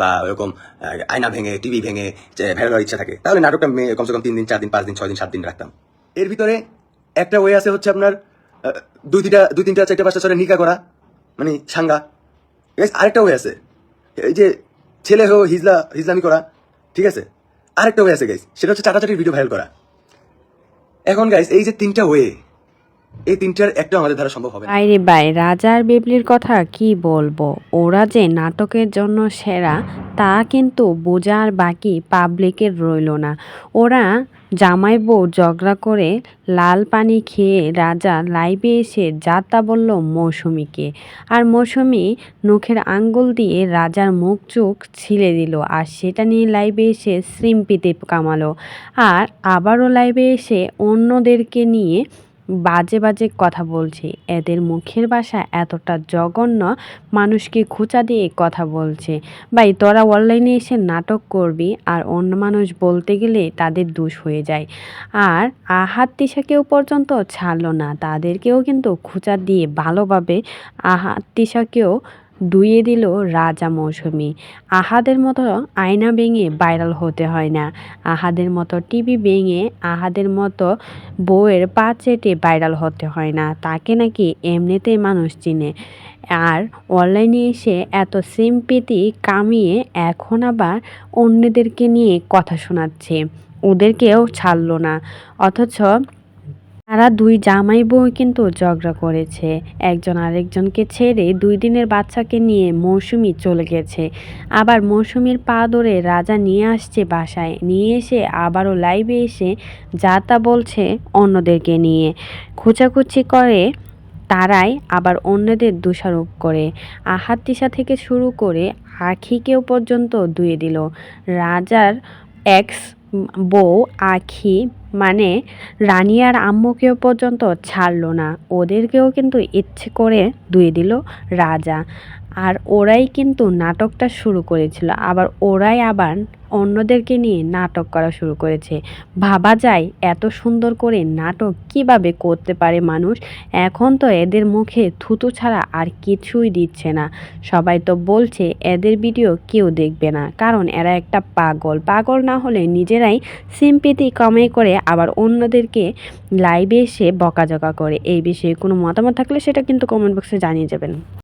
বা ওরকম আয়না ভেঙে টিভি ভেঙে ভাইরাল ইচ্ছা থাকে, তাহলে নাটকটা কমসে কম তিন দিন, চার দিন, পাঁচ দিন, ছয় দিন, সাত দিন রাখতাম। এর ভিতরে একটা ওয়ে আছে হচ্ছে আপনার দুই তিনটা দুই তিনটা, চারটা, পাঁচটা, ছয়টা নিকা করা মানে সাঙ্গা। আরেকটা ওয়ে আছে। এই যে ছেলে হো হিজলা, হিজলামি করা, ঠিক আছে? আরেকটা ওয়ে আছে গাইস সেটা হচ্ছে চাটাচাটির ভিডিও ভাইরাল করা। এখন গাইস এই যে তিনটা ওয়ে এই তিনটার একটা আমাদের দ্বারা সম্ভব হবে বাইরে বাই রাজার বেবলির কথা কি বলব? ওরা যে নাটকের জন্য সেরা, তা কিন্তু বোঝার বাকি পাবলিকের রইল না। ওরা জামাই বউ ঝগড়া করে লাল পানি খেয়ে রাজা লাইভে এসে যাতা বলল মৌসুমীকে। আর মৌসুমী নখের আঙ্গুল দিয়ে রাজার মুখ চোখ ছিলে দিল আর সেটা নিয়ে লাইভে এসে শ্রিম্পিতে কামালো। আর আবারও লাইভে এসে অন্যদেরকে নিয়ে বাজে বাজে কথা বলছে। এদের মুখের ভাষা এতটা জঘন্য, মানুষকে খোঁচা দিয়ে কথা বলছে। ভাই, তোরা অনলাইনে এসে নাটক করবি আর অন্য মানুষ বলতে গেলে তাদের দোষ হয়ে যায়। আর আহাত তিশাকেও পর্যন্ত ছাড়লো না। তাদেরকেও কিন্তু খোঁচা দিয়ে ভালোভাবে আহাত তিশাকেও দুইয়ে দিল রাজা মৌসুমি। আহাদের মতো আয়না ভেঙে ভাইরাল হতে হয় না। আহাদের মতো টিভি ভেঙে আহাদের মতো বউয়ের পা চেটে ভাইরাল হতে হয় না। তাকে নাকি এমনিতেই মানুষ চিনে। আর অনলাইনে এসে এত সিম্পিতি কামিয়ে এখন আবার অন্যদেরকে নিয়ে কথা শোনাচ্ছে। ওদেরকেও ছাড়লো না। অথচ তারা দুই জামাই বউ কিন্তু ঝগড়া করেছে। একজন আরেকজনকে ছেড়ে দুই দিনের বাচ্চাকে নিয়ে মৌসুমি চলে গেছে। আবার মৌসুমির পা ধরে রাজা নিয়ে আসছে বাসায়। নিয়ে এসে আবারও লাইভে এসে যা তা বলছে অন্যদেরকে নিয়ে। খোঁচাখুচি করে তারাই আবার অন্যদের দোষারোপ করে। আহাত তিশা থেকে শুরু করে আখিকেও পর্যন্ত ধুয়ে দিল। রাজার এক্স বউ, আখি মানে রানী আর আম্মুকেও পর্যন্ত ছাড়লো না। ওদেরকেও কিন্তু ইচ্ছে করে ধুয়ে দিল রাজা। আর ওরাই কিন্তু নাটকটা শুরু করেছিল। আবার ওরাই আবার অন্যদেরকে নিয়ে নাটক করা শুরু করেছে। ভাবা যায় এত সুন্দর করে নাটক কীভাবে করতে পারে মানুষ? এখন তো এদের মুখে থুতু ছাড়া আর কিছুই দিচ্ছে না। সবাই তো বলছে এদের ভিডিও কেউ দেখবে না। কারণ এরা একটা পাগল। পাগল না হলে নিজেরাই সিম্পিতি কমে করে আবার অন্যদেরকে লাইভে এসে বকাঝকা করে। এই বিষয়ে কোনো মতামত থাকলে সেটা কিন্তু কমেন্ট বক্সে জানিয়ে যাবেন।